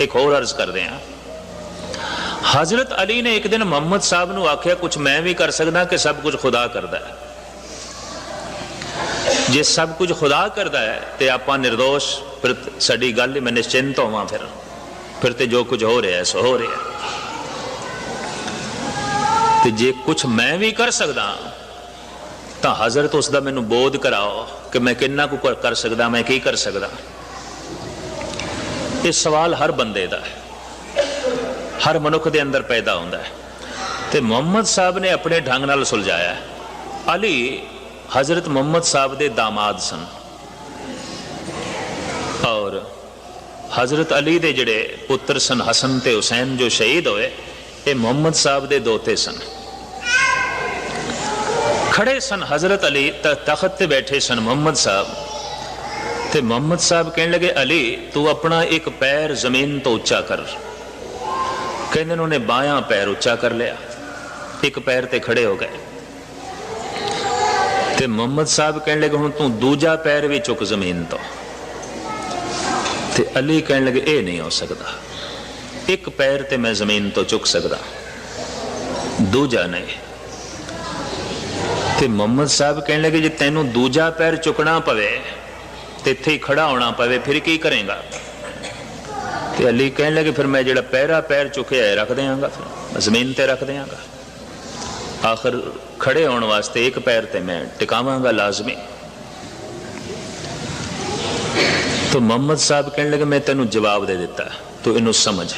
ਇੱਕ ਹੋਰ ਅਰਜ਼ ਕਰਦੇ ਹਾਂ। ਹਜ਼ਰਤ ਅਲੀ ਨੇ ਇੱਕ ਦਿਨ ਮੁਹੰਮਦ ਸਾਹਿਬ ਨੂੰ ਆਖਿਆ ਕੁਝ ਮੈਂ ਵੀ ਕਰ ਸਕਦਾ ਕਿ ਸਭ ਕੁਝ ਖੁਦਾ ਕਰਦਾ ਹੈ। ਜੇ ਸਭ ਕੁਝ ਖੁਦਾ ਕਰਦਾ ਹੈ, ਤੇ ਆਪਾਂ ਨਿਰਦੋਸ਼, ਫਿਰ ਸਾਡੀ ਗੱਲ ਮੈਂ ਨਿਸ਼ਚਿੰਤ ਹੋਵਾਂ ਫਿਰ। ਫਿਰ ਤੇ ਜੋ ਕੁਝ ਹੋ ਰਿਹਾ ਹੈ, ਸੋ ਹੋ ਰਿਹਾ ਤੇ ਜੇ ਕੁਝ ਮੈਂ ਵੀ ਕਰ ਸਕਦਾ, ਤਾਂ ਹਜ਼ਰਤ ਉਸ ਦਾ ਮੈਨੂੰ ਬੋਧ ਕਰਾਓ ਕਿ ਮੈਂ ਕਿੰਨਾ ਕੁ ਕਰ ਸਕਦਾ, ਮੈਂ ਕੀ ਕਰ ਸਕਦਾ। ਇਹ ਸਵਾਲ ਹਰ ਬੰਦੇ ਦਾ ਹੈ। ਹਰ ਮਨੁੱਖ ਦੇ ਅੰਦਰ ਪੈਦਾ ਹੁੰਦਾ ਹੈ। ਤੇ ਮੁਹੰਮਦ ਸਾਹਿਬ ਨੇ ਆਪਣੇ ਢੰਗ ਨਾਲ ਸੁਲਝਾਇਆ ਅਲੀ, ਹਜ਼ਰਤ ਮੁਹੰਮਦ ਸਾਹਿਬ ਦੇ ਦਾਮਾਦ ਸਨ। ਔਰ ਹਜ਼ਰਤ ਅਲੀ ਦੇ ਜਿਹੜੇ ਪੁੱਤਰ ਸਨ ਹਸਨ ਤੇ ਹੁਸੈਨ ਜੋ ਸ਼ਹੀਦ ਹੋਏ, ਇਹ ਮੁਹੰਮਦ ਸਾਹਿਬ ਦੇ ਦੋਤੇ ਸਨ। ਖੜੇ ਸਨ ਹਜ਼ਰਤ ਅਲੀ ਤਖਤ ਤੇ ਬੈਠੇ ਸਨ ਮੁਹੰਮਦ ਸਾਹਿਬ। ਤੇ ਮੁਹੰਮਦ ਸਾਹਿਬ ਕਹਿਣ ਲੱਗੇ ਅਲੀ ਤੂੰ ਆਪਣਾ ਇੱਕ ਪੈਰ ਜ਼ਮੀਨ ਤੋਂ ਉੱਚਾ ਕਰ ਕਹਿੰਦੇ ਨੇ ਉਹਨੇ ਬਾਹਾਂ ਪੈਰ ਉੱਚਾ ਕਰ ਲਿਆ ਇੱਕ ਪੈਰ ਤੇ ਖੜੇ ਹੋ ਗਏ ਤੇ ਮੁਹੰਮਦ ਸਾਹਿਬ ਕਹਿਣ ਲੱਗੇ ਹੁਣ ਤੂੰ ਦੂਜਾ ਪੈਰ ਵੀ ਚੁੱਕ ਜ਼ਮੀਨ ਤੋਂ ਤੇ ਅਲੀ ਕਹਿਣ ਲੱਗੇ ਇਹ ਨਹੀਂ ਹੋ ਸਕਦਾ ਇੱਕ ਪੈਰ ਤੇ ਮੈਂ ਜ਼ਮੀਨ ਤੋਂ ਚੁੱਕ ਸਕਦਾ ਦੂਜਾ ਨਹੀਂ ਤੇ ਮੁਹੰਮਦ ਸਾਹਿਬ ਕਹਿਣ ਲੱਗੇ ਜੇ ਤੈਨੂੰ ਦੂਜਾ ਪੈਰ ਚੁੱਕਣਾ ਪਵੇ ਤੇ ਇੱਥੇ ਹੀ ਖੜਾ ਹੋਣਾ ਪਵੇ, ਫਿਰ ਕੀ ਕਰੇਗਾ? ਤੇ ਅਲੀ ਕਹਿਣ ਲੱਗੇ, ਫਿਰ ਮੈਂ ਜਿਹੜਾ ਪੈਰਾ ਪੈਰ ਚੁੱਕਿਆ ਰੱਖ ਦਿਆਂਗਾ, ਫਿਰ ਜ਼ਮੀਨ ਤੇ ਰੱਖ ਦਿਆਂਗਾ। ਆਖਰ ਖੜੇ ਹੋਣ ਵਾਸਤੇ ਇੱਕ ਪੈਰ ਤੇ ਮੈਂ ਟਿਕਾਵਾਂਗਾ ਲਾਜ਼ਮੀ। ਤੋ ਮੁਹੰਮਦ ਸਾਹਿਬ ਕਹਿਣ ਲੱਗੇ, ਮੈਂ ਤੈਨੂੰ ਜਵਾਬ ਦੇ ਦਿੱਤਾ, ਤੂੰ ਇਹਨੂੰ ਸਮਝ।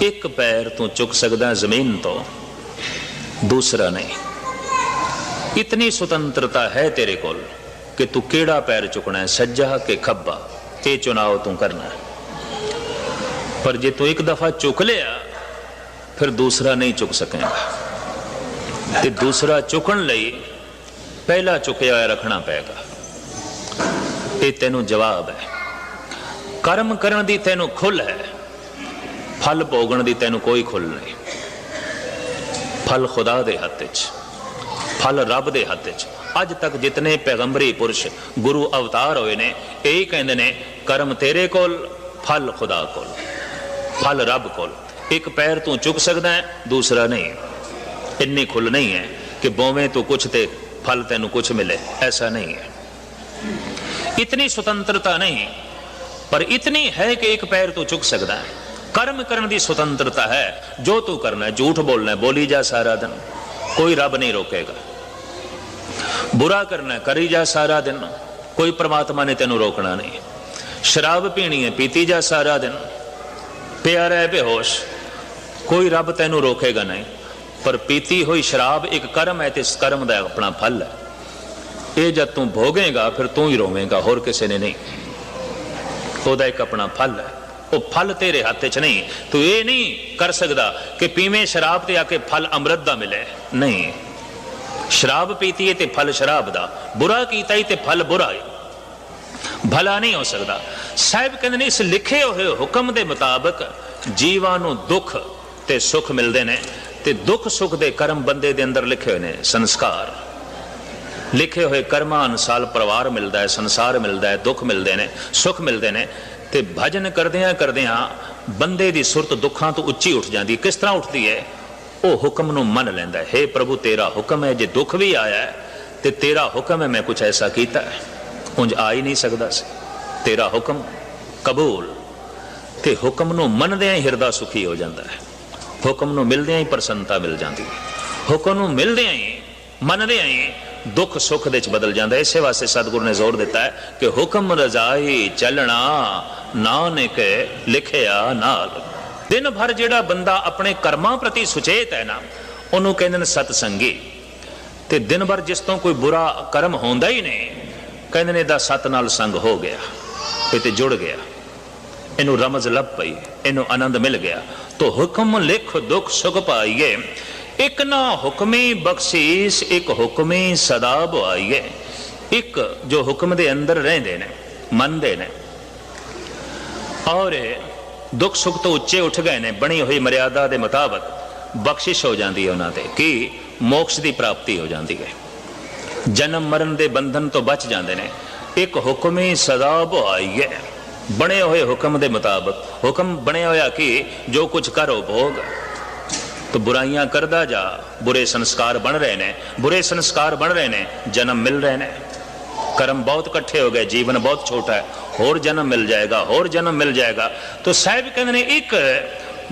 ਇੱਕ ਪੈਰ ਤੂੰ ਚੁੱਕ ਸਕਦਾ ਜ਼ਮੀਨ ਤੋਂ, ਦੂਸਰਾ ਨਹੀਂ। ਇਤਨੀ ਸੁਤੰਤਰਤਾ ਹੈ ਤੇਰੇ ਕੋਲ। ਕਿ ਤੂੰ ਕਿਹੜਾ ਪੈਰ ਚੁਕਣਾ ਹੈ? ਸੱਜਾ ਕਿ ਖੱਬਾ? ਇਹ ਚੁਣਾਵ ਤੂੰ ਕਰਨਾ ਪਰ ਜੇ ਤੂੰ ਇੱਕ ਦਫਾ ਚੁੱਕ ਲਿਆ, ਫਿਰ ਦੂਸਰਾ ਨਹੀਂ ਚੁੱਕ ਸਕੇਗਾ। ਤੇ ਦੂਸਰਾ ਚੁੱਕਣ ਲਈ ਪਹਿਲਾ ਚੁੱਕਿਆ ਹੋਇਆ ਰੱਖਣਾ ਪਏਗਾ। ਇਹ ਤੈਨੂੰ ਜਵਾਬ ਹੈ। ਕਰਮ ਕਰਨ ਦੀ ਤੈਨੂੰ ਖੁੱਲ ਹੈ। ਫਲ ਭੋਗਣ ਦੀ ਤੈਨੂੰ ਕੋਈ ਖੁੱਲ ਨਹੀਂ। ਫਲ ਖੁਦਾ ਦੇ ਹੱਥ 'ਚ, ਫਲ ਰੱਬ ਦੇ ਹੱਥ 'ਚ। تک جتنے پیغمبری پرش گرو اوتار ہوئے کرم تیرے کول پھل خدا کول پھل رب کول ایک پیر تو چک سکتا ہے دوسرا نہیں انی کھل نہیں ہے کہ بو کچھ تے دے پل کچھ ملے ایسا نہیں ہے اتنی سوتنتا نہیں پر اتنی ہے کہ ایک پیر تو چک سکتا ہے کرم کرن دی سوتنرتا ہے جو تو کرنا ہے تھوٹ بولنا ہے بولی جا سارا دن کوئی رب نہیں روکے گا ਬੁਰਾ ਕਰਨਾ ਕਰੀ ਜਾ ਸਾਰਾ ਦਿਨ। ਕੋਈ ਪ੍ਰਮਾਤਮਾ ਨੇ ਤੈਨੂੰ ਰੋਕਣਾ ਨਹੀਂ। ਸ਼ਰਾਬ ਪੀਣੀ ਹੈ, ਪੀਤੀ ਜਾ ਸਾਰਾ ਦਿਨ। ਪਿਆਰ ਹੈ ਬੇਹੋਸ਼। ਕੋਈ ਰੱਬ ਤੈਨੂੰ ਰੋਕੇਗਾ ਨਹੀਂ। ਪਰ ਪੀਤੀ ਹੋਈ ਸ਼ਰਾਬ ਇੱਕ ਕਰਮ ਹੈ ਤੇ ਇਸ ਕਰਮ ਦਾ ਆਪਣਾ ਫਲ ਹੈ। ਇਹ ਜਦ ਤੂੰ ਭੋਗੇਗਾ, ਫਿਰ ਤੂੰ ਹੀ ਰੋਵੇਂਗਾ, ਹੋਰ ਕਿਸੇ ਨੇ ਨਹੀਂ। ਉਹਦਾ ਇੱਕ ਆਪਣਾ ਫਲ ਹੈ। ਉਹ ਫਲ ਤੇਰੇ ਹੱਥ 'ਚ ਨਹੀਂ। ਤੂੰ ਇਹ ਨਹੀਂ ਕਰ ਸਕਦਾ ਕਿ ਪੀਵੇਂ ਸ਼ਰਾਬ ਤੇ ਆ ਕੇ ਫਲ ਅੰਮ੍ਰਿਤ ਦਾ ਮਿਲੇ। ਨਹੀਂ। ਸ਼ਰਾਬ ਪੀਤੀ ਹੈ ਤੇ ਫਲ ਸ਼ਰਾਬ ਦਾ, ਬੁਰਾ ਕੀਤਾ ਹੀ ਤੇ ਫਲ ਬੁਰਾ ਹੈ ਭਲਾ ਨਹੀਂ ਹੋ ਸਕਦਾ। ਸਾਹਿਬ ਕਹਿੰਦੇ ਨੇ, ਇਸ ਲਿਖੇ ਹੋਏ ਹੁਕਮ ਦੇ ਮੁਤਾਬਕ ਜੀਵਾਂ ਨੂੰ ਦੁੱਖ ਤੇ ਸੁੱਖ ਮਿਲਦੇ ਨੇ ਤੇ ਦੁੱਖ ਸੁੱਖ ਦੇ ਕਰਮ ਬੰਦੇ ਦੇ ਅੰਦਰ ਲਿਖੇ ਹੋਏ ਨੇ ਸੰਸਕਾਰ। ਲਿਖੇ ਹੋਏ ਕਰਮਾਂ ਅਨੁਸਾਰ ਪਰਿਵਾਰ ਮਿਲਦਾ ਹੈ, ਸੰਸਾਰ ਮਿਲਦਾ ਹੈ, ਦੁੱਖ ਮਿਲਦੇ ਨੇ, ਸੁੱਖ ਮਿਲਦੇ ਨੇ ਤੇ ਭਜਨ ਕਰਦਿਆਂ ਕਰਦਿਆਂ ਬੰਦੇ ਦੀ ਸੁਰਤ ਦੁੱਖਾਂ ਤੋਂ ਉੱਚੀ ਉੱਠ ਜਾਂਦੀ ਕਿਸ ਤਰ੍ਹਾਂ ਉੱਠਦੀ ਹੈ? ਉਹ ਹੁਕਮ ਨੂੰ ਮੰਨ ਲੈਂਦਾ ਹੈ। हे ਪ੍ਰਭੂ, ਤੇਰਾ ਹੁਕਮ ਹੈ, ਜੇ ਦੁੱਖ ਵੀ ਆਇਆ ਹੈ, ਤੇ ਤੇਰਾ ਹੁਕਮ ਹੈ, ਮੈਂ ਕੁਝ ਐਸਾ ਕੀਤਾ ਉਂਝ ਆ ਹੀ ਨਹੀਂ ਸਕਦਾ ਸੀ। ਤੇਰਾ ਹੁਕਮ ਕਬੂਲ ਤੇ ਹੁਕਮ ਨੂੰ ਮੰਨਦਿਆਂ ਹੀ ਹਿਰਦਾ ਸੁਖੀ ਹੋ ਜਾਂਦਾ ਹੈ। ਹੁਕਮ ਨੂੰ ਮਿਲਦਿਆਂ ਹੀ ਪ੍ਰਸੰਨਤਾ ਮਿਲ ਜਾਂਦੀ ਹੈ। ਹੁਕਮ ਨੂੰ ਮਿਲਦਿਆਂ ਹੀ, ਮੰਨਦਿਆਂ ਹੀ ਦੁੱਖ ਸੁੱਖ ਦੇ ਚ ਬਦਲ ਜਾਂਦਾ ਇਸੇ ਵਾਸਤੇ ਸਤਿਗੁਰੂ ਨੇ ਜ਼ੋਰ ਦਿੱਤਾ ਹੈ ਕਿ ਹੁਕਮ ਰਜ਼ਾਈ ਚੱਲਣਾ, ਨਾਨਕ ਲਿਖਿਆ ਨਾਲ। ਦਿਨ ਭਰ ਜਿਹੜਾ ਬੰਦਾ ਆਪਣੇ ਕਰਮਾਂ ਪ੍ਰਤੀ ਸੁਚੇਤ ਹੈ ਨਾ, ਉਹਨੂੰ ਕਹਿੰਦੇ ਨੇ ਸਤ ਤੇ ਦਿਨ ਭਰ ਜਿਸ ਤੋਂ ਕੋਈ ਬੁਰਾ ਕਰਮ ਹੁੰਦਾ ਹੀ ਨਹੀਂ, ਕਹਿੰਦੇ ਨੇ ਦਾ ਸਤ ਨਾਲ ਸੰਗ ਹੋ ਗਿਆ, ਇਹ ਤੇ ਜੁੜ ਗਿਆ। ਇਹਨੂੰ ਰਮਜ਼ ਲੱਭ ਪਈ, ਇਹਨੂੰ ਆਨੰਦ ਮਿਲ ਗਿਆ। ਤੋ ਹੁਕਮ ਲਿਖ ਦੁੱਖ ਸੁਖ ਪਾਈਏ, ਇੱਕ ਨਾ ਹੁਕਮੀ ਬਖਸ਼ੀਸ਼, ਇੱਕ ਹੁਕਮੀ ਸਦਾ ਬੁਆਈਏ। ਇੱਕ ਜੋ ਹੁਕਮ ਦੇ ਅੰਦਰ ਰਹਿੰਦੇ ਨੇ, ਮੰਨਦੇ ਨੇ। ਔਰ ਦੁੱਖ ਸੁੱਖ ਤੋਂ ਉੱਚੇ ਉੱਠ ਗਏ ਨੇ, ਬਣੀ ਹੋਈ ਮਰਿਆਦਾ ਦੇ ਮੁਤਾਬਕ ਬਖਸ਼ਿਸ਼ ਹੋ ਜਾਂਦੀ ਹੈ ਉਹਨਾਂ ਤੇ ਕਿ ਮੋਕਸ਼ ਦੀ ਪ੍ਰਾਪਤੀ ਹੋ ਜਾਂਦੀ ਹੈ। ਜਨਮ ਮਰਨ ਦੇ ਬੰਧਨ ਤੋਂ ਬਚ ਜਾਂਦੇ ਨੇ। ਇੱਕ ਹੁਕਮੀ ਸਦਾ ਹੈ। ਬਣੇ ਹੋਏ ਹੁਕਮ ਦੇ ਮੁਤਾਬਕ, ਹੁਕਮ ਬਣਿਆ ਹੋਇਆ ਕਿ ਜੋ ਕੁਝ ਕਰੋ ਭੋਗ ਤੋ ਬੁਰਾਈਆਂ ਕਰਦਾ ਜਾ, ਬੁਰੇ ਸੰਸਕਾਰ ਬਣ ਰਹੇ ਨੇ, ਬੁਰੇ ਸੰਸਕਾਰ ਬਣ ਰਹੇ ਨੇ, ਜਨਮ ਮਿਲ ਰਹੇ ਨੇ। ਕਰਮ ਬਹੁਤ ਇਕੱਠੇ ਹੋ ਗਏ ਜੀਵਨ ਬਹੁਤ ਛੋਟਾ ਹੈ ਹੋਰ ਜਨਮ ਮਿਲ ਜਾਏਗਾ ਹੋਰ ਜਨਮ ਮਿਲ ਜਾਏਗਾ ਤੋ ਸਾਹਿਬ ਕਹਿੰਦੇ ਨੇ ਇੱਕ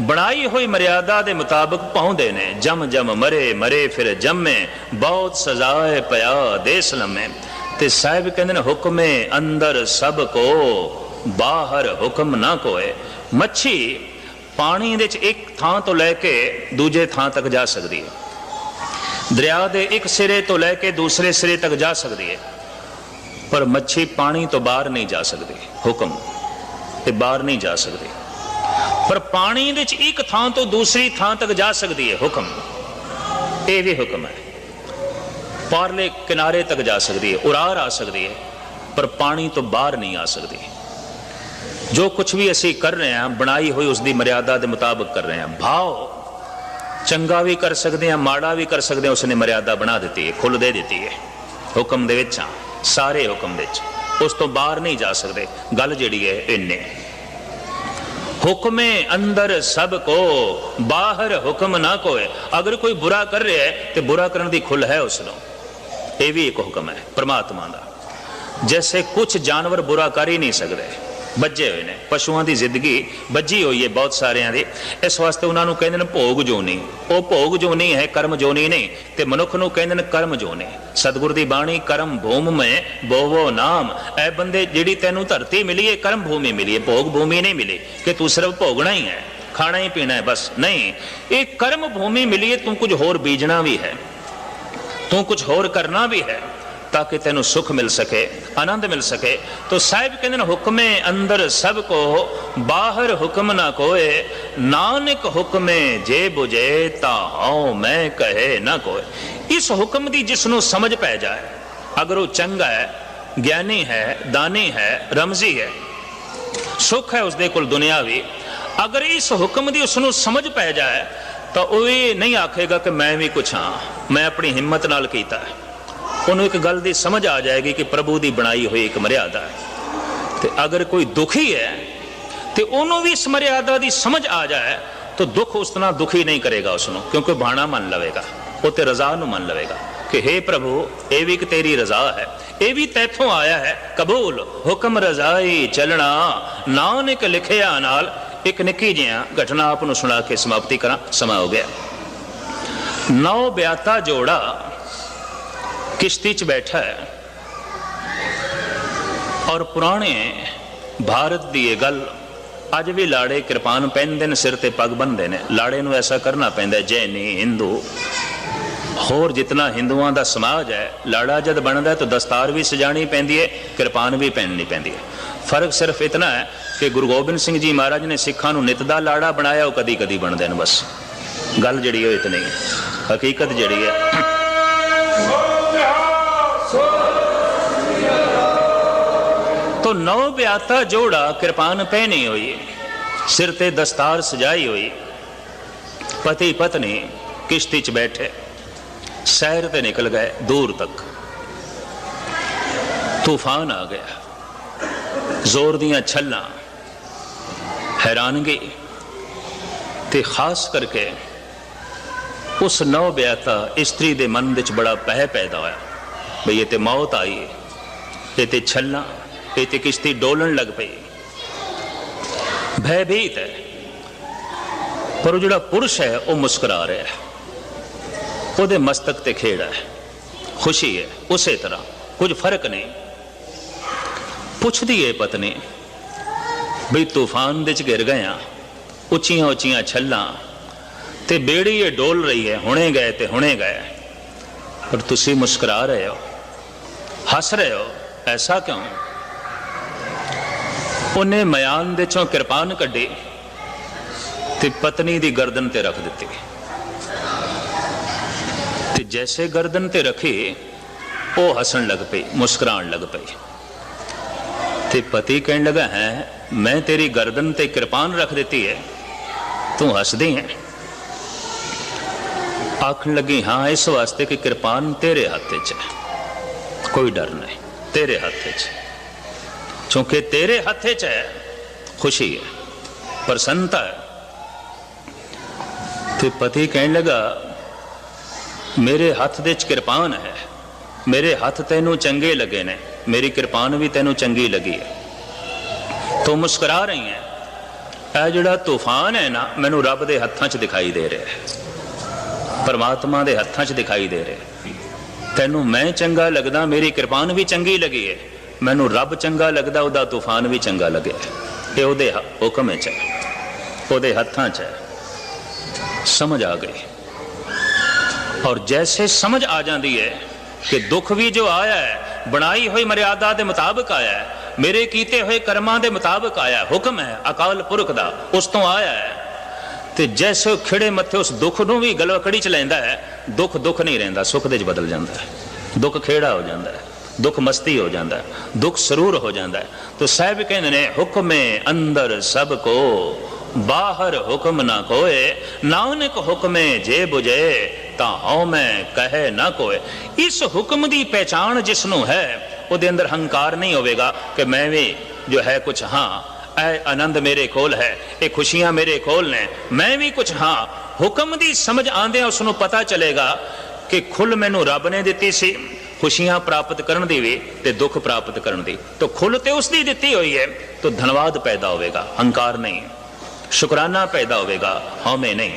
ਬਣਾਈ ਹੋਈ ਮਰਿਆਦਾ ਦੇ ਮੁਤਾਬਕ ਪਾਉਂਦੇ ਨੇ ਜਮ ਜਮ ਮਰੇ ਮਰੇ ਫਿਰ ਜੰਮੇ ਬਹੁਤ ਸਜ਼ਾਏ ਪਿਆ ਦੇਸ ਲੰਮੇ ਤੇ ਸਾਹਿਬ ਕਹਿੰਦੇ ਨੇ ਹੁਕਮੇ ਅੰਦਰ ਸਭ ਕੋ ਬਾਹਰ ਹੁਕਮ ਨਾ ਕੋਏ ਮੱਛੀ ਪਾਣੀ ਦੇ ਵਿੱਚ ਇੱਕ ਥਾਂ ਤੋਂ ਲੈ ਕੇ ਦੂਜੇ ਥਾਂ ਤੱਕ ਜਾ ਸਕਦੀ ਹੈ ਦਰਿਆ ਦੇ ਇੱਕ ਸਿਰੇ ਤੋਂ ਲੈ ਕੇ ਦੂਸਰੇ ਸਿਰੇ ਤੱਕ ਜਾ ਸਕਦੀ ਹੈ ਪਰ ਮੱਛੀ ਪਾਣੀ ਤੋਂ ਬਾਹਰ ਨਹੀਂ ਜਾ ਸਕਦੀ। ਹੁਕਮ ਤੇ ਬਾਹਰ ਨਹੀਂ ਜਾ ਸਕਦੇ। ਪਰ ਪਾਣੀ ਵਿੱਚ ਇੱਕ ਥਾਂ ਤੋਂ ਦੂਸਰੀ ਥਾਂ ਤੱਕ ਜਾ ਸਕਦੀ ਹੈ, ਹੁਕਮ। ਇਹ ਵੀ ਹੁਕਮ ਹੈ। ਪਾਰਲੇ ਕਿਨਾਰੇ ਤੱਕ ਜਾ ਸਕਦੀ ਹੈ, ਉਰਾਰ ਆ ਸਕਦੀ ਹੈ, ਪਰ ਪਾਣੀ ਤੋਂ ਬਾਹਰ ਨਹੀਂ ਆ ਸਕਦੀ। ਜੋ ਕੁਝ ਵੀ ਅਸੀਂ ਕਰ ਰਹੇ ਹਾਂ, ਬਣਾਈ ਹੋਈ ਉਸ ਦੀ ਮਰਿਆਦਾ ਦੇ ਮੁਤਾਬਕ ਕਰ ਰਹੇ ਹਾਂ। ਭਾਵ ਚੰਗਾ ਵੀ ਕਰ ਸਕਦੇ ਹਾਂ, ਮਾੜਾ ਵੀ ਕਰ ਸਕਦੇ ਹਾਂ ਉਸ ਨੇ ਮਰਿਆਦਾ ਬਣਾ ਦਿੱਤੀ ਹੈ ਖੁੱਲ ਦੇ ਦਿੱਤੀ ਹੈ। ਹੁਕਮ ਦੇ ਵਿੱਚ ਹਾਂ। ਸਾਰੇ ਹੁਕਮ ਵਿੱਚ। ਉਸ ਤੋਂ ਬਾਹਰ ਨਹੀਂ ਜਾ ਸਕਦੇ। ਗੱਲ ਜਿਹੜੀ ਹੈ ਇੰਨੇ। ਹੁਕਮੇ ਅੰਦਰ ਸਭ ਕੋ, ਬਾਹਰ ਹੁਕਮ ਨਾ ਕੋਏ। ਅਗਰ ਕੋਈ ਬੁਰਾ ਕਰ ਰਿਹਾ ਹੈ, ਤੇ ਬੁਰਾ ਕਰਨ ਦੀ ਖੁੱਲ ਹੈ ਉਸ ਨੂੰ ਇਹ ਵੀ ਇੱਕ ਹੁਕਮ ਹੈ, ਪ੍ਰਮਾਤਮਾ ਦਾ। ਜੈਸੇ ਕੁਝ ਜਾਨਵਰ ਬੁਰਾ ਕਰ ਹੀ ਨਹੀਂ ਸਕਦੇ। ਬੱਜੇ ਹੋਏ ਨੇ, ਪਸ਼ੂਆਂ ਦੀ ਜ਼ਿੰਦਗੀ ਬੱਜੀ ਹੋਈ ਹੈ ਬਹੁਤ ਸਾਰਿਆਂ ਦੀ। ਇਸ ਵਾਸਤੇ ਉਹਨਾਂ ਨੂੰ ਕਹਿੰਦੇ ਨੇ ਭੋਗ ਜੋਨੀ ਉਹ ਭੋਗ ਜੋਨੀ ਹੈ, ਕਰਮ ਜੋਨੀ ਨਹੀਂ ਤੇ ਮਨੁੱਖ ਨੂੰ ਕਹਿੰਦੇ ਨੇ ਕਰਮ ਜੋਨੀ ਸਤਿਗੁਰ ਦੀ ਬਾਣੀ, ਕਰਮ ਭੂਮ ਮੈਂ ਬੋਵੋ ਨਾਮ। ਐ ਬੰਦੇ ਜਿਹੜੀ ਤੈਨੂੰ ਧਰਤੀ ਮਿਲੀ ਹੈ, ਕਰਮ ਭੂਮੀ ਮਿਲੀ ਹੈ, ਭੋਗ ਭੂਮੀ ਨਹੀਂ ਮਿਲੀ, ਕਿ ਤੂੰ ਸਿਰਫ ਭੋਗਣਾ ਹੀ ਹੈ, ਖਾਣਾ ਹੀ ਪੀਣਾ ਹੈ, ਬਸ। ਨਹੀਂ, ਇਹ ਕਰਮ ਭੂਮੀ ਮਿਲੀ ਹੈ, ਤੂੰ ਕੁਝ ਹੋਰ ਬੀਜਣਾ ਵੀ ਹੈ, ਤੂੰ ਕੁਝ ਹੋਰ ਕਰਨਾ ਵੀ ਹੈ। ਤਾਂ ਕਿ ਤੈਨੂੰ ਸੁਖ ਮਿਲ ਸਕੇ, ਆਨੰਦ ਮਿਲ ਸਕੇ। ਤੋ ਸਾਹਿਬ ਕਹਿੰਦੇ ਨੇ, ਹੁਕਮੇ ਅੰਦਰ ਸਭ ਕੋ, ਬਾਹਰ ਹੁਕਮ ਨਾ ਕੋਏ, ਨਾਨਕ ਹੁਕਮੇ ਜੇ 부ਜੇ ਤਾ ਹਉ ਮੈਂ ਕਹੇ ਨਾ ਕੋਏ। ਇਸ ਹੁਕਮ ਦੀ ਜਿਸ ਨੂੰ ਸਮਝ ਪੈ ਜਾਏ, ਅਗਰ ਉਹ ਚੰਗਾ ਹੈ, ਗਿਆਨੀ ਹੈ, ਦਾਨੀ ਹੈ, ਰਮਜ਼ੀ ਹੈ, ਸੁਖ ਹੈ ਉਸਦੇ ਕੋਲ ਦੁਨਿਆਵੀ ਅਗਰ ਇਸ ਹੁਕਮ ਦੀ ਉਸ ਨੂੰ ਸਮਝ ਪੈ ਜਾਏ, ਤਾਂ ਉਹ ਇਹ ਨਹੀਂ ਆਖੇਗਾ ਕਿ ਮੈਂ ਵੀ ਕੁਛ ਹਾਂ, ਮੈਂ ਆਪਣੀ ਹਿੰਮਤ ਨਾਲ ਕੀਤਾ ਹੈ। ਉਹਨੂੰ ਇੱਕ ਗੱਲ ਦੀ ਸਮਝ ਆ ਜਾਏਗੀ ਕਿ ਪ੍ਰਭੂ ਦੀ ਬਣਾਈ ਹੋਈ ਇੱਕ ਮਰਿਆਦਾ ਹੈ। ਤੇ ਅਗਰ ਕੋਈ ਦੁਖੀ ਹੈ, ਤੇ ਉਹਨੂੰ ਵੀ ਇਸ ਮਰਿਆਦਾ ਦੀ ਸਮਝ ਆ ਜਾਏ, ਤਾਂ ਦੁੱਖ ਉਸ ਤਰ੍ਹਾਂ ਦੁਖੀ ਨਹੀਂ ਕਰੇਗਾ ਉਸ ਨੂੰ ਕਿਉਂਕਿ ਬਾਣਾ ਮੰਨ ਲਵੇਗਾ, ਉਹ ਤੇ ਰਜ਼ਾ ਨੂੰ ਮੰਨ ਲਵੇਗਾ ਕਿ हे ਪ੍ਰਭੂ, ਇਹ ਵੀ ਇੱਕ ਤੇਰੀ ਰਜ਼ਾ ਹੈ, ਇਹ ਵੀ ਤੈਥੋਂ ਆਇਆ ਹੈ, ਕਬੂਲ, ਹੁਕਮ ਰਜ਼ਾਈ ਚੱਲਣਾ, ਨਾਨਕ ਲਿਖਿਆ ਨਾਲ ਇੱਕ ਨਿੱਕੀ ਜਿਹਾ ਘਟਨਾ ਆਪ ਨੂੰ ਸੁਣਾ ਕੇ ਸਮਾਪਤੀ ਕਰਾਂ, ਸਮਾਂ ਹੋ ਗਿਆ। ਨੌ ਬਿਆਤਾ ਜੋੜਾ ਕਿਸ਼ਤੀ 'ਚ ਬੈਠਾ ਹੈ। ਔਰ ਪੁਰਾਣੇ ਭਾਰਤ ਦੀ ਇਹ ਗੱਲ ਅੱਜ ਵੀ ਲਾੜੇ ਕਿਰਪਾਨ ਪਹਿਨਦੇ ਨੇ, ਸਿਰ ਤੇ ਪੱਗ ਬੰਨਦੇ ਨੇ। ਲਾੜੇ ਨੂੰ ਐਸਾ ਕਰਨਾ ਪੈਂਦਾ ਜੈਨੀ ਹਿੰਦੂ। ਹੋਰ ਜਿਤਨਾ ਹਿੰਦੂਆਂ ਦਾ ਸਮਾਜ ਹੈ, ਲਾੜਾ ਜਦ ਬਣਦਾ ਤਾਂ ਦਸਤਾਰ ਵੀ ਸਜਾਣੀ ਪੈਂਦੀ ਹੈ, ਕਿਰਪਾਨ ਵੀ ਪਹਿਨਣੀ ਪੈਂਦੀ ਹੈ। ਫ਼ਰਕ ਸਿਰਫ ਇਤਨਾ ਹੈ ਕਿ ਗੁਰੂ ਗੋਬਿੰਦ ਸਿੰਘ ਜੀ ਮਹਾਰਾਜ ਨੇ ਸਿੱਖਾਂ ਨੂੰ ਨਿਤ ਦਾ ਲਾੜਾ ਬਣਾਇਆ, ਉਹ ਕਦੀ ਕਦੀ ਬਣਦੇ ਨੇ ਬਸ। ਗੱਲ ਜਿਹੜੀ ਉਹ ਇਤਨੀ ਹੈ, ਹਕੀਕਤ ਜਿਹੜੀ ਹੈ ਨੌ ਬਿਆਤਾ ਜੋੜਾ ਕਿਰਪਾਨ ਪਹਿਨੀ ਹੋਈ, ਸਿਰ ਤੇ ਦਸਤਾਰ ਸਜਾਈ ਹੋਈ। ਪਤੀ ਪਤਨੀ ਕਿਸ਼ਤੀ 'ਚ ਬੈਠੇ, ਸ਼ਹਿਰ ਤੇ ਨਿਕਲ ਗਏ ਦੂਰ ਤੱਕ। ਤੂਫਾਨ ਆ ਗਿਆ। ਜ਼ੋਰ ਦੀਆਂ ਛੱਲਾਂ ਹੈਰਾਨਗੀ ਤੇ ਖਾਸ ਕਰਕੇ ਉਸ ਨੌ ਬਿਆਤਾ ਇਸਤਰੀ ਦੇ ਮਨ ਵਿੱਚ ਬੜਾ ਪਹਿ ਪੈਦਾ ਹੋਇਆ, ਬਈ ਇਹ ਤੇ ਮੌਤ ਆਈ ਹੈ ਇਹ ਤੇ ਛੱਲਾਂ ਇਹ ਤੇ ਕਿਸ਼ਤੀ ਡੋਲਣ ਲੱਗ ਪਈ। ਭੈਭੀਤ ਹੈ। ਪਰ ਉਹ ਜਿਹੜਾ ਪੁਰਸ਼ ਹੈ, ਉਹ ਮੁਸਕਰਾ ਰਿਹਾ ਹੈ। ਉਹਦੇ ਮਸਤਕ ਤੇ ਖੇੜਾ ਹੈ। ਖੁਸ਼ੀ ਹੈ, ਉਸੇ ਤਰ੍ਹਾਂ। ਕੁਝ ਫ਼ਰਕ ਨਹੀਂ। ਪੁੱਛਦੀ ਏ ਪਤਨੀ, ਬਈ ਤੂਫਾਨ ਦੇ ਚ ਗਿਰ ਗਿਆ ਉੱਚੀਆਂ ਉੱਚੀਆਂ ਛੱਲਾਂ, ਤੇ ਬੇੜੀ ਇਹ ਡੋਲ ਰਹੀ ਹੈ, ਹੁਣੇ ਗਏ ਤੇ ਹੁਣੇ ਗਏ। ਪਰ ਤੁਸੀਂ ਮੁਸਕਰਾ ਰਹੇ ਹੋ। ਹੱਸ ਰਹੇ ਹੋ, ਐਸਾ ਕਿਉਂ? ਉਹਨੇ ਮਿਆਨ ਦੇ ਚੋਂ ਕਿਰਪਾਨ ਕੱਢੀ ਤੇ ਪਤਨੀ ਦੀ ਗਰਦਨ ਤੇ ਰੱਖ ਦਿੱਤੀ। ਤੇ ਜੈਸੇ ਗਰਦਨ ਤੇ ਰੱਖੀ, ਉਹ ਹੱਸਣ ਲੱਗ ਪਈ, ਮੁਸਕਰਾਉਣ ਲੱਗ ਪਈ। ਤੇ ਪਤੀ ਕਹਿਣ ਲੱਗਾ, ਹੈ, ਮੈਂ ਤੇਰੀ ਗਰਦਨ ਤੇ ਕਿਰਪਾਨ ਰੱਖ ਦਿੱਤੀ ਹੈ, ਤੂੰ ਹੱਸਦੀ ਹੈ? ਆਖਣ ਲੱਗੀ, ਹਾਂ, ਇਸ ਵਾਸਤੇ ਕਿ ਕਿਰਪਾਨ ਤੇਰੇ ਹੱਥ 'ਚ ਹੈ। ਕੋਈ ਡਰ ਨਹੀਂ, ਤੇਰੇ ਹੱਥ 'ਚ। ਕਿਉਂਕਿ ਤੇਰੇ ਹੱਥ 'ਚ ਹੈ ਖੁਸ਼ੀ ਹੈ ਪ੍ਰਸੰਨਤਾ ਹੈ ਤੇ ਪਤੀ ਕਹਿਣ ਲੱਗਾ ਮੇਰੇ ਹੱਥ ਦੇ ਚ ਕਿਰਪਾਨ ਹੈ ਮੇਰੇ ਹੱਥ ਤੈਨੂੰ ਚੰਗੇ ਲੱਗੇ ਨੇ ਮੇਰੀ ਕਿਰਪਾਨ ਵੀ ਤੈਨੂੰ ਚੰਗੀ ਲੱਗੀ ਹੈ ਤੂੰ ਮੁਸਕਰਾ ਰਹੀ ਹੈ ਇਹ ਜਿਹੜਾ ਤੂਫਾਨ ਹੈ ਨਾ ਮੈਨੂੰ ਰੱਬ ਦੇ ਹੱਥਾਂ 'ਚ ਦਿਖਾਈ ਦੇ ਰਿਹਾ ਹੈ ਪਰਮਾਤਮਾ ਦੇ ਹੱਥਾਂ 'ਚ ਦਿਖਾਈ ਦੇ ਰਿਹਾ ਤੈਨੂੰ ਮੈਂ ਚੰਗਾ ਲੱਗਦਾ ਮੇਰੀ ਕਿਰਪਾਨ ਵੀ ਚੰਗੀ ਲੱਗੀ ਹੈ ਮੈਨੂੰ ਰੱਬ ਚੰਗਾ ਲੱਗਦਾ, ਉਹਦਾ ਤੂਫਾਨ ਵੀ ਚੰਗਾ ਲੱਗਿਆ ਇਹ ਉਹਦੇ ਹੁਕਮ 'ਚ ਹੈ। ਉਹਦੇ ਹੱਥਾਂ 'ਚ ਹੈ। ਸਮਝ ਆ ਗਈ। ਔਰ ਜੈਸੇ ਸਮਝ ਆ ਜਾਂਦੀ ਹੈ ਕਿ ਦੁੱਖ ਵੀ ਜੋ ਆਇਆ ਹੈ, ਬਣਾਈ ਹੋਈ ਮਰਿਆਦਾ ਦੇ ਮੁਤਾਬਕ ਆਇਆ ਹੈ, ਮੇਰੇ ਕੀਤੇ ਹੋਏ ਕਰਮਾਂ ਦੇ ਮੁਤਾਬਕ ਆਇਆ ਹੁਕਮ ਹੈ, ਅਕਾਲ ਪੁਰਖ ਦਾ, ਉਸ ਤੋਂ ਆਇਆ ਹੈ। ਤੇ ਜੈਸੇ ਉਹ ਖਿੜੇ ਮੱਥੇ ਉਸ ਦੁੱਖ ਨੂੰ ਵੀ ਗਲਵਕੜੀ ਚ ਲੈਂਦਾ ਹੈ, ਦੁੱਖ ਦੁੱਖ ਨਹੀਂ ਰਹਿੰਦਾ, ਸੁੱਖ ਦੇ ਚ ਬਦਲ ਜਾਂਦਾ ਹੈ। ਦੁੱਖ ਖੇੜਾ ਹੋ ਜਾਂਦਾ ਹੈ। ਦੁੱਖ ਮਸਤੀ ਹੋ ਜਾਂਦਾ ਦੁੱਖ ਸਰੂਰ ਹੋ ਜਾਂਦਾ ਤੋ ਸਾਹਿਬ ਕਹਿੰਦੇ ਨੇ, ਹੁਕਮੇ ਅੰਦਰ ਸਭ ਕੋ, ਬਾਹਰ ਹੁਕਮ ਨਾ ਕੋਏ ਨਾਨਕ ਹੁਕਮੇ ਜੇ 부ਜੇ ਤਾਂ ਹਉ ਮੈਂ ਕਹੇ ਨਾ ਕੋਏ। ਇਸ ਹੁਕਮ ਦੀ ਪਹਿਚਾਣ ਜਿਸ ਨੂੰ ਹੈ, ਉਹਦੇ ਅੰਦਰ ਹੰਕਾਰ ਨਹੀਂ ਹੋਵੇਗਾ ਕਿ ਮੈਂ ਵੀ ਜੋ ਹੈ ਕੁਝ ਹਾਂ, ਇਹ ਆਨੰਦ ਮੇਰੇ ਕੋਲ ਹੈ, ਇਹ ਖੁਸ਼ੀਆਂ ਮੇਰੇ ਕੋਲ ਨੇ, ਮੈਂ ਵੀ ਕੁਝ ਹਾਂ। ਹੁਕਮ ਦੀ ਸਮਝ ਆਂਦਿਆਂ ਉਸ ਨੂੰ ਪਤਾ ਚਲੇਗਾ ਕਿ ਖੁੱਲ ਮੈਨੂੰ ਰੱਬ ਨੇ ਦਿੱਤੀ ਸੀ। ਖੁਸ਼ੀਆਂ ਪ੍ਰਾਪਤ ਕਰਨ ਦੀ ਵੀ ਤੇ ਦੁੱਖ ਪ੍ਰਾਪਤ ਕਰਨ ਦੀ। ਤਾਂ ਖੁੱਲ ਤੇ ਉਸ ਦੀ ਦਿੱਤੀ ਹੋਈ ਹੈ, ਤਾਂ ਧੰਨਵਾਦ ਪੈਦਾ ਹੋਵੇਗਾ, ਹੰਕਾਰ ਨਹੀਂ ਸ਼ੁਕਰਾਨਾ ਪੈਦਾ ਹੋਵੇਗਾ, ਹਉਮੈ ਨਹੀਂ